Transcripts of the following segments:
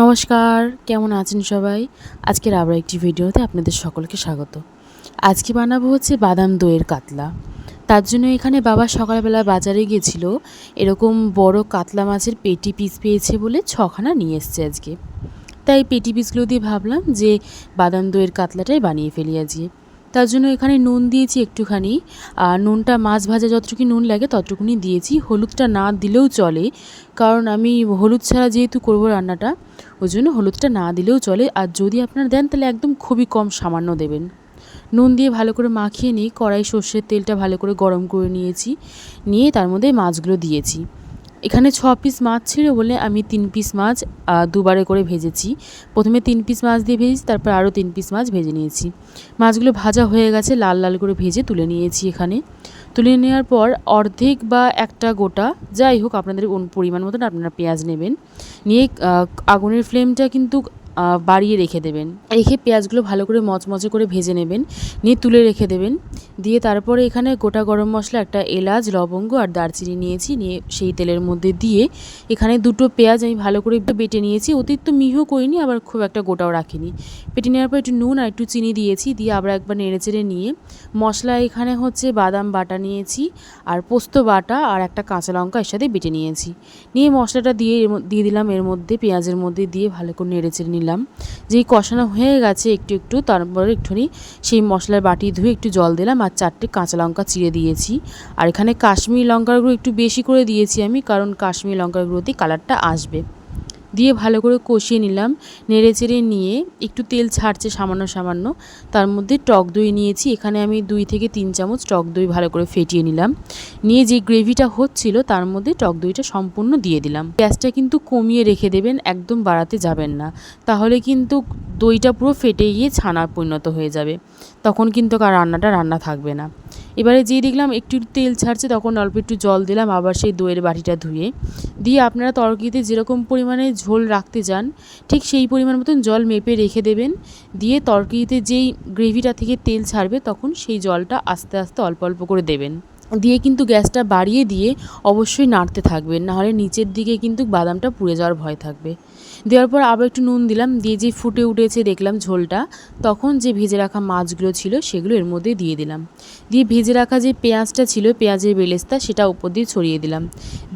নমস্কার, কেমন আছেন সবাই? আজকের আবার একটি ভিডিওতে আপনাদের সকলকে স্বাগত। আজকে বানাবো হচ্ছে বাদাম দইয়ের কাতলা। তার জন্য এখানে বাবা সকালবেলা বাজারে গিয়েছিল, এরকম বড় কাতলা মাছের পেটি পিস পেয়েছে বলে ছখানা নিয়ে এসছে আজকে। তাই পেটি পিসগুলো দিয়ে ভাবলাম যে বাদাম দইয়ের কাতলাটাই বানিয়ে ফেলি আজকে। তার জন্য এখানে নুন দিয়েছি একটুখানি। আর নুনটা মাছ ভাজা যতটুকু নুন লাগে ততটুকুনি দিয়েছি। হলুদটা না দিলেও চলে। কারণ আমি হলুদ ছাড়া যেহেতু করব রান্নাটা, ওই জন্য হলুদটা না দিলেও চলে। আর যদি আপনারা দেন, তাহলে একদম খুবই কম সামান্য দেবেন। নুন দিয়ে ভালো করে মাখিয়ে নিই। কড়াই সর্ষের তেলটা ভালো করে গরম করে নিয়েছি। নিয়ে তার মধ্যে মাছগুলো দিয়েছি। এখানে ছ পিস মাছ ছিল বলে আমি তিন পিস মাছ দুবারে করে ভেজেছি। প্রথমে তিন পিস মাছ দিয়ে ভেজেছি, তারপর আরও তিন পিস মাছ ভেজে নিয়েছি। মাছগুলো ভাজা হয়ে গেছে, লাল লাল করে ভেজে তুলে নিয়েছি এখানে। তুলে নেওয়ার পর অর্ধেক বা একটা গোটা, যাই হোক আপনাদের পরিমাণ মতন আপনারা পেঁয়াজ নেবেন। নিয়ে আগুনের ফ্লেমটা কিন্তু বাড়িয়ে রেখে দেবেন। রেখে পেঁয়াজগুলো ভালো করে মচমচে করে ভেজে নেবেন। নিয়ে তুলে রেখে দেবেন। দিয়ে তারপরে এখানে গোটা গরম মশলা, একটা এলাচ, লবঙ্গ আর দারচিনি নিয়েছি। নিয়ে সেই তেলের মধ্যে দিয়ে এখানে দুটো পেঁয়াজ আমি ভালো করে বেটে নিয়েছি। অতিরিক্ত মিহিও করিনি, আবার খুব একটা গোটাও রাখিনি। বেটে নেওয়ার পর একটু নুন আর একটু চিনি দিয়েছি। দিয়ে আবার একবার নেড়ে চেড়ে নিয়ে মশলা এখানে হচ্ছে বাদাম বাটা নিয়েছি আর পোস্ত বাটা আর একটা কাঁচা লঙ্কা এর সাথে বেটে নিয়েছি। নিয়ে মশলাটা দিয়ে দিয়ে দিলাম এর মধ্যে, পেঁয়াজের মধ্যে দিয়ে ভালো করে নেড়ে চেড়ে নিলাম যেই কষানো হয়ে গেছে একটু একটু, তারপরে একটুখানি সেই মশলার বাটি ধুয়ে একটু জল দিলাম আর চারটে কাঁচা লঙ্কা চিড়ে দিয়েছি। আর এখানে কাশ্মীর লঙ্কার গুঁড়ো একটু বেশি করে দিয়েছি আমি, কারণ কাশ্মীর লঙ্কার গুঁড়োতেই কালারটা আসবে। দিয়ে ভালো করে কষিয়ে নিলাম। নেড়ে চেড়ে নিয়ে একটু তেল ছাড়ছে সামান্য সামান্য। তার মধ্যে টক দই নিয়েছি। এখানে আমি দুই থেকে তিন চামচ টক দই ভালো করে ফেটিয়ে নিলাম। নিয়ে যে গ্রেভিটা হচ্ছিল, তার মধ্যে টক দইটা সম্পূর্ণ দিয়ে দিলাম। গ্যাসটা কিন্তু কমিয়ে রেখে দেবেন, একদম বাড়াতে যাবেন না। তাহলে কিন্তু দইটা পুরো ফেটে গিয়ে ছানা পরিণত হয়ে যাবে। তখন কিন্তু আর রান্নাটা রান্না থাকবে না। এবারে যেই দেখলাম একটু তেল ছাড়ছে, তখন অল্প একটু জল দিলাম, আবার সেই দইয়ের বাটিটা ধুয়ে। দিয়ে আপনারা তরকিতে যেরকম পরিমাণে ঝোল রাখতে চান, ঠিক সেই পরিমাণ মতন জল মেপে রেখে দেবেন। দিয়ে তরকিতে যেই গ্রেভিটা থেকে তেল ছাড়বে, তখন সেই জলটা আস্তে আস্তে অল্প অল্প করে দেবেন। দিয়ে কিন্তু গ্যাসটা বাড়িয়ে দিয়ে অবশ্যই নাড়তে থাকবেন, নাহলে নিচের দিকে কিন্তু বাদামটা পুড়ে যাওয়ার ভয় থাকবে। দেওয়ার পর আবার একটু নুন দিলাম, দিয়ে যে ফুটে উঠেছে দেখলাম ঝোলটা, তখন যে ভেজে রাখা মাছগুলো ছিল সেগুলো এর মধ্যে দিয়ে দিলাম। দিয়ে ভেজে রাখা যে পেঁয়াজটা ছিল, পেঁয়াজের বেলেস্তা, সেটা উপর দিয়ে ছড়িয়ে দিলাম।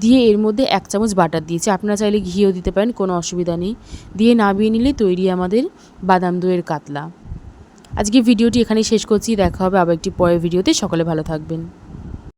দিয়ে এর মধ্যে এক চামচ বাটার দিয়েছি, আপনারা চাইলে ঘিও দিতে পারেন, কোনো অসুবিধা নেই। দিয়ে নামিয়ে নিলে তৈরি আমাদের বাদাম দইয়ের কাতলা। আজকে ভিডিওটি এখানেই শেষ করছি, দেখা হবে আবার একটি পরের ভিডিওতে, সকলে ভালো থাকবেন।